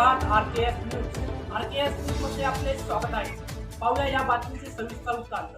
मध्ये आपले स्वागत आहे. पाहूया या बातमीचे सविस्तर वृत्तांत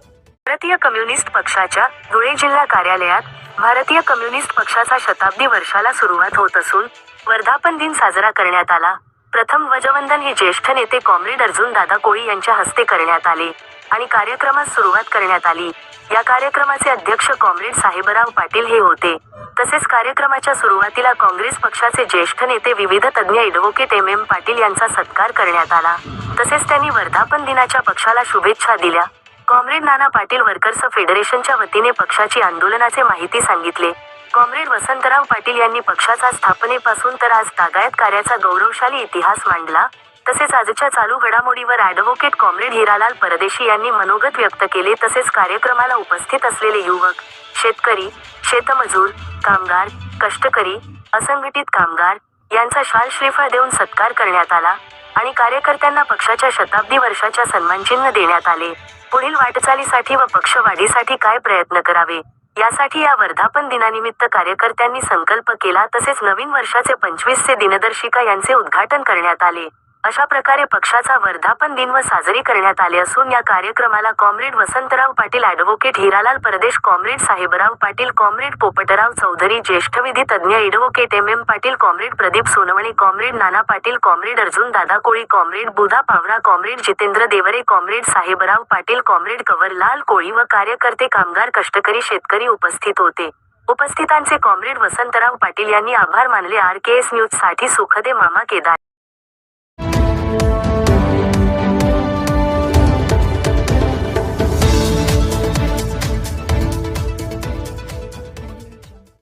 भारतीय कम्युनिस्ट पक्षाच्या धुळे जिल्हा कार्यालयात भारतीय कम्युनिस्ट पक्षाचा शताब्दी वर्षाला सुरुवात होत असून वर्धापन दिन साजरा करण्यात आला. प्रथम ध्वजवंदन हे ज्येष्ठ नेते कॉम्रेड अर्जुन दादा कोळी यांच्या हस्ते करण्यात आले आणि कार्यक्रमास सुरुवात करण्यात आली. या कार्यक्रमाचे अध्यक्ष कॉम्रेड साहेबराव पाटील हे होते. तसेच कार्यक्रमाच्या सुरुवातीला काँग्रेस पक्षाचे ज्येष्ठ नेते विविध तज्ज्ञ ॲडव्होकेट एम एम पाटील यांचा सत्कार करण्यात आला. तसेच त्यांनी वर्धापन दिनाच्या पक्षाला शुभेच्छा दिल्या. कॉम्रेड नाना पाटील वर्कर्स फेडरेशनच्या वतीने पक्षाची आंदोलनाचे माहिती सांगितले. कॉम्रेड वसंतराव पाटील यांनी पक्षाचा स्थापनेपासून तर आज तागायत कार्याचा गौरवशाली इतिहास मांडला. तसेच आजच्या चालू घडामोडीवर ॲडव्होकेट कॉम्रेड हिरालाल परदेशी यांनी मनोगत व्यक्त केले. तसेच कार्यक्रमाला उपस्थित असलेले युवक शेतकरी शेतमजूर कामगार कष्टकरी असंघटित कामगार यांचा शाल श्रीफळ देऊन सत्कार करण्यात आला आणि कार्यकर्त्यांना पक्षाच्या शताब्दी वर्षाच्या सन्मानचिन्ह देण्यात आले. पुढील वाटचालीसाठी व पक्षवाढीसाठी काय प्रयत्न करावे? यासाठी या वर्धापन दिनानिमित्त कार्यकर्त्यांनी संकल्प केला तसेच नवीन वर्षाचे पंचवीसचे दिनदर्शिका यांचे उद्घाटन करण्यात आले. अशा प्रकारे पक्षाचा वर्धापन दिन व साजरी करण्यात आले असून या कार्यक्रमाला comrade Vasantrao Patil advocate Hiralal Pardesh comrade Sahebrao Patil comrade Popatrao Chaudhari ज्येष्ठ विधी तज्ज्ञ advocate M M Patil comrade Pradeep Sonawane comrade Nana Patil comrade Arjun Dada Koli comrade Budha Pawara comrade Jitendra Deore comrade Sahebrao Patil comrade Kawarlal Koli व कार्यकर्ते कामगार कष्टकरी शेतकरी उपस्थित होते. उपस्थितांचे कॉम्रेड वसंतराव पाटील यांनी आभार मानले. आर के एस न्यूजसाठी सुखदे मामा केदार.